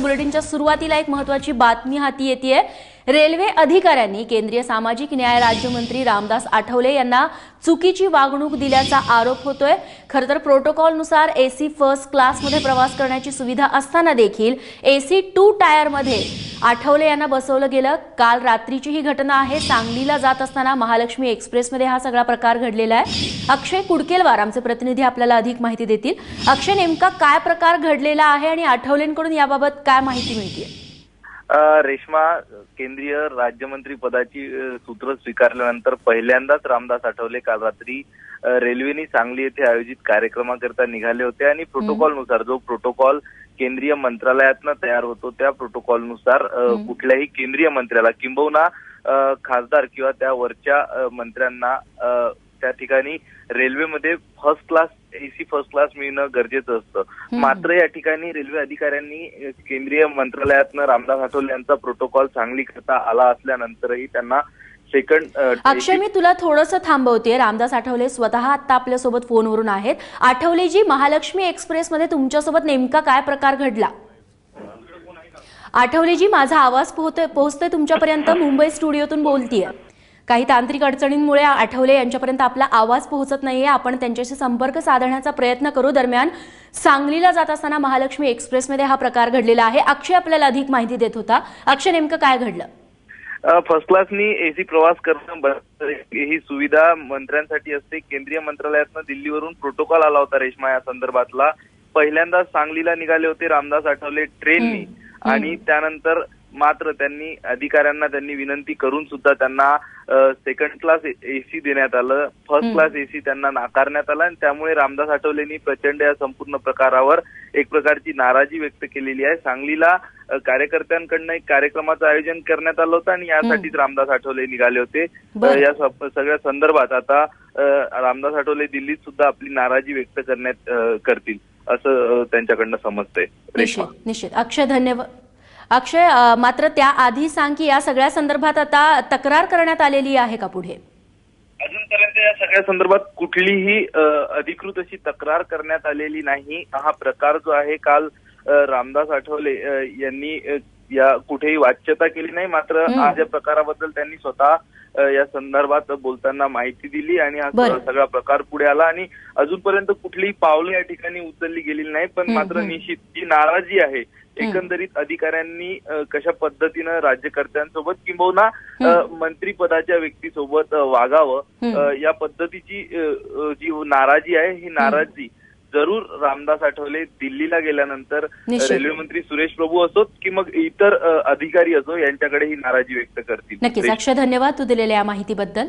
बुलेटिनच्या सुरुवातीला एक महत्वाची बातमी हाती येते रेल्वे अधिकाऱ्यांनी केंद्रीय सामाजिक न्याय राज्यमंत्री रामदास आठवले यांना चुकीची वागणूक दिल्याचा आरोप होतोय. खरं तर प्रोटोकॉलनुसार एसी फर्स्ट क्लासमध्ये प्रवास करण्याची सुविधा असताना देखील एसी टू टायरमध्ये आठवले यांना बसवलं गेलं. काल रात्रीची ही घटना आहे. सांगलीला जात असताना महालक्ष्मी एक्सप्रेसमध्ये हा सगळा प्रकार घडलेला आहे. अक्षय कुडकेलवार आमचे प्रतिनिधी आपल्याला अधिक माहिती देतील. अक्षय नेमका काय प्रकार घडलेला आहे आणि आठवलेंकडून याबाबत काय माहिती मिळते रेश्मा केंद्रीय राज्यमंत्री पदाची सूत्र स्वीकारल्यानंतर पहिल्यांदाच रामदास आठवले काल रात्री रेल्वेने सांगली येथे आयोजित कार्यक्रमाकरता निघाले होते आणि प्रोटोकॉलनुसार जो प्रोटोकॉल केंद्रीय मंत्रालयातनं तयार होतो त्या प्रोटोकॉलनुसार कुठल्याही केंद्रीय मंत्र्याला किंबहुना खासदार किंवा त्या वरच्या मंत्र्यांना त्या ठिकाणी रेल्वेमध्ये first class AC first class मिळणं गरजेचं असतं. मात्र या ठिकाणी रेल्वे अधिकाऱ्यांनी केंद्रीय मंत्रालयातनं रामदास आठवले यांचा प्रोटोकॉल सांगली करता आला असल्यानंतरही त्यांना सेकंड अक्षय मी तुला थोडंसं थांबवते रामदास आठवले स्वतः आता आपल्यासोबत फोनवरून आहेत. आठवलेजी महालक्ष्मी एक्सप्रेसमध्ये तुमच्यासोबत नेमका काय प्रकार घडला? आठवलेजी माझा आवाज पोहोचतोय तुमच्यापर्यंत. मुंबई स्टुडिओतून बोलतीये. काही तांत्रिक अडचणींमुळे आठवले यांच्यापर्यंत आपला आवाज पोहोचत नाहीये. आपण त्यांच्याशी संपर्क साधण्याचा प्रयत्न करू. दरम्यान सांगलीला जात असताना महालक्ष्मी एक्सप्रेसमध्ये हा प्रकार घडलेला आहे. अक्षय आपल्याला अधिक माहिती देत होता. अक्षय नेमकं काय घडलं? फर्स्ट क्लासनी एसी प्रवास करणं ही सुविधा मंत्र्यांसाठी असते. केंद्रीय मंत्रालयातनं दिल्लीवरून प्रोटोकॉल आला होता रेश्मा या संदर्भातला. पहिल्यांदा सांगलीला निघाले होते रामदास आठवले ट्रेननी. आणि त्यानंतर मात्र त्यांनी अधिकाऱ्यांना त्यांनी विनंती करून सुद्धा त्यांना सेकंड क्लास एसी देण्यात आलं. फर्स्ट क्लास एसी त्यांना नाकारण्यात आला आणि त्यामुळे रामदास आठवलेंनी प्रचंड या संपूर्ण प्रकारावर एक प्रकारची नाराजी व्यक्त केलेली आहे. सांगलीला कार्यकर्त्यांकडनं एक कार्यक्रमाचं आयोजन करण्यात आलं होतं आणि यासाठीच रामदास आठवले निघाले होते. या सगळ्या संदर्भात आता रामदास आठवले दिल्लीत सुद्धा आपली नाराजी व्यक्त करण्यात करतील असं त्यांच्याकडनं समजतंय. रेश्मा. निश्चित निश्चित. अक्षय धन्यवाद. अक्षय मात्र त्याआधी सांग की या सगळ्या संदर्भात आता तक्रार करण्यात आलेली आहे का पुढे? अजूनपर्यंत या सगळ्या संदर्भात कुठलीही अधिकृत अशी तक्रार करण्यात आलेली नाही. हा प्रकार जो आहे काल रामदास आठवले यांनी या कुठेही वाच्यता केली नाही. मात्र. आज या प्रकाराबद्दल त्यांनी स्वतः या संदर्भात बोलताना माहिती दिली आणि हा. सगळा प्रकार पुढे आला आणि अजूनपर्यंत कुठलीही पावलं या ठिकाणी उचलली गेलेली नाही पण मात्र. निश्चित जी नाराजी आहे एकंदरीत अधिकाऱ्यांनी कशा पद्धतीनं राज्यकर्त्यांसोबत किंबहुना मंत्रीपदाच्या व्यक्तीसोबत वागावं या पद्धतीची जी नाराजी आहे ही नाराजी जरूर रामदास आठवले. दिल्लीला गेल्यानंतर. रेल्वे मंत्री सुरेश प्रभू असोत की मग इतर अधिकारी असो यांच्याकडे ही नाराजी व्यक्त करतील. नक्कीच. अक्षय धन्यवाद तू दिलेल्या या माहितीबद्दल.